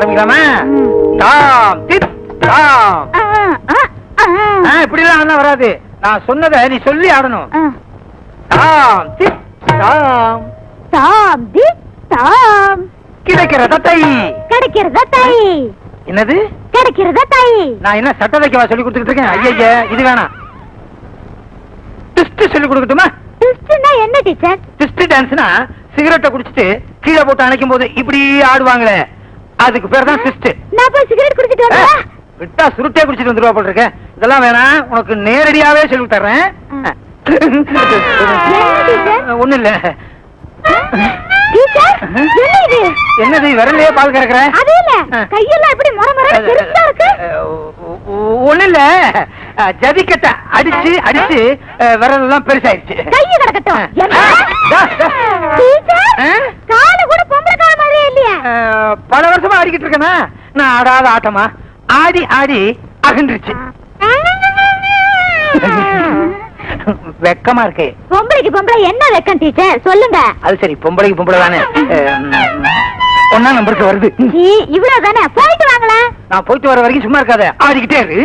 ஆரம்பிக்கலாமா. தாம் தித் தாம் இப்படிலாம் ஆனா வராது. நான் சொன்னதை நீ சொல்லி ஆடணும். தாம் தித் தாம் தாம் தி தாம் கிடைக்கிற தத்தை. கிடைக்கிறதா தை என்னது? கிடைக்கிறதா தை நான் என்ன சட்ட வைக்கவா சொல்லி கொடுத்துக்கிட்டு இருக்கேன்? ஐயா இது வேணாம். ட்விஸ்ட் சொல்லி கொடுக்கட்டுமா? ட்விஸ்ட்னா என்ன டீச்சர் ட்விஸ்ட் டான்ஸ்னா சிகரெட்டை குடிச்சிட்டு கீழே போட்டு அணைக்கும் போது இப்படி ஆடுவாங்களே. அதுக்கு பேர் தான் ட்விஸ்ட் நான் போய் சிகரெட் குடிச்சிட்டு வரவா விட்டா சுருட்டே குடிச்சிட்டு வந்துருவா போல இருக்க. இதெல்லாம் வேணாம் உனக்கு நேரடியாவே சொல்லி தர்றேன்? ஒண்ணு இல்ல. என்னது விரலையே பால் கறக்குற? அது இல்ல. கையெல்லாம் எப்படி முறை முறை பெருசா இருக்கு? ஒண்ணு இல்ல. ஜதிக்கட்ட அடிச்சு அடிச்சு விரல் எல்லாம் பெருசாயிருச்சு கைய கிடக்கட்டும் பல வருஷமா ஆடிக்கிட்டு இருக்கேனா. நான் ஆடாத ஆட்டமா? ஆடி ஆடி அகன்றுச்சு. வெக்கமா இருக்கே. பொம்பளைக்கு பொம்பளை என்ன வெக்கம் டீச்சர் சொல்லுங்க. அது சரி பொம்பளைக்கு பொம்பளை தானே. ஒன்னா நம்பருக்கு வருது. இவ்வளவு தானே போயிட்டு வாங்களேன். நான் போயிட்டு வர வரைக்கும் சும்மா இருக்காத. ஆடிக்கிட்டே இரு.